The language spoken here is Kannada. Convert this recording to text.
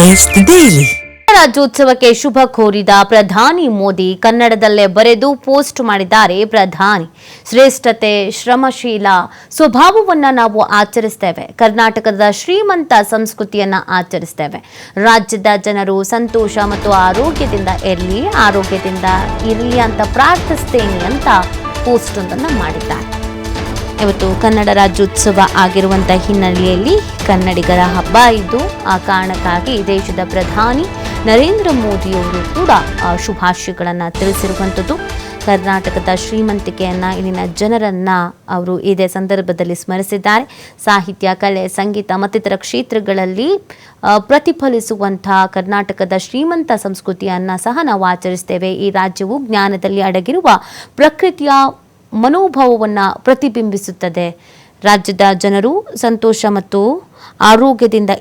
Taste daily. ರಾಜ್ಯೋತ್ಸವಕ್ಕೆ ಶುಭ ಕೋರಿದ ಪ್ರಧಾನಿ ಮೋದಿ ಕನ್ನಡದಲ್ಲೇ ಬರೆದು ಪೋಸ್ಟ್ ಮಾಡಿದ್ದಾರೆ ಪ್ರಧಾನಿ. ಶ್ರೇಷ್ಠತೆ, ಶ್ರಮಶೀಲ ಸ್ವಭಾವವನ್ನು ನಾವು ಆಚರಿಸ್ತೇವೆ. ಕರ್ನಾಟಕದ ಶ್ರೀಮಂತ ಸಂಸ್ಕೃತಿಯನ್ನ ಆಚರಿಸ್ತೇವೆ. ರಾಜ್ಯದ ಜನರು ಸಂತೋಷ ಮತ್ತು ಆರೋಗ್ಯದಿಂದ ಇರಲಿ ಆರೋಗ್ಯದಿಂದ ಇರಲಿ ಅಂತ ಪ್ರಾರ್ಥಿಸ್ತೇನೆ ಅಂತ ಪೋಸ್ಟ್ ಒಂದನ್ನು ಮಾಡಿದ್ದಾರೆ. ಇವತ್ತು ಕನ್ನಡ ರಾಜ್ಯೋತ್ಸವ ಆಗಿರುವಂಥ ಹಿನ್ನೆಲೆಯಲ್ಲಿ ಕನ್ನಡಿಗರ ಹಬ್ಬ ಇದು ಆ ಕಾರಣಕ್ಕಾಗಿ ದೇಶದ ಪ್ರಧಾನಿ ನರೇಂದ್ರ ಮೋದಿಯವರು ಕೂಡ ಶುಭಾಶಯಗಳನ್ನು ತಿಳಿಸಿರುವಂಥದ್ದು ಕರ್ನಾಟಕದ ಶ್ರೀಮಂತಿಕೆಯನ್ನು ಇಲ್ಲಿನ ಜನರನ್ನು ಅವರು ಇದೇ ಸಂದರ್ಭದಲ್ಲಿ ಸ್ಮರಿಸಿದ್ದಾರೆ. ಸಾಹಿತ್ಯ, ಕಲೆ, ಸಂಗೀತ ಮತ್ತಿತರ ಕ್ಷೇತ್ರಗಳಲ್ಲಿ ಪ್ರತಿಫಲಿಸುವಂಥ ಕರ್ನಾಟಕದ ಶ್ರೀಮಂತ ಸಂಸ್ಕೃತಿಯನ್ನು ಸಹ ನಾವು ಆಚರಿಸ್ತೇವೆ. ಈ ರಾಜ್ಯವು ಜ್ಞಾನದಲ್ಲಿ ಅಡಗಿರುವ ಪ್ರಕೃತಿಯ ಮನೋಭಾವವನ್ನು ಪ್ರತಿಬಿಂಬಿಸುತ್ತದೆ. ರಾಜ್ಯದ ಜನರು ಸಂತೋಷ ಮತ್ತು ಆರೋಗ್ಯದಿಂದ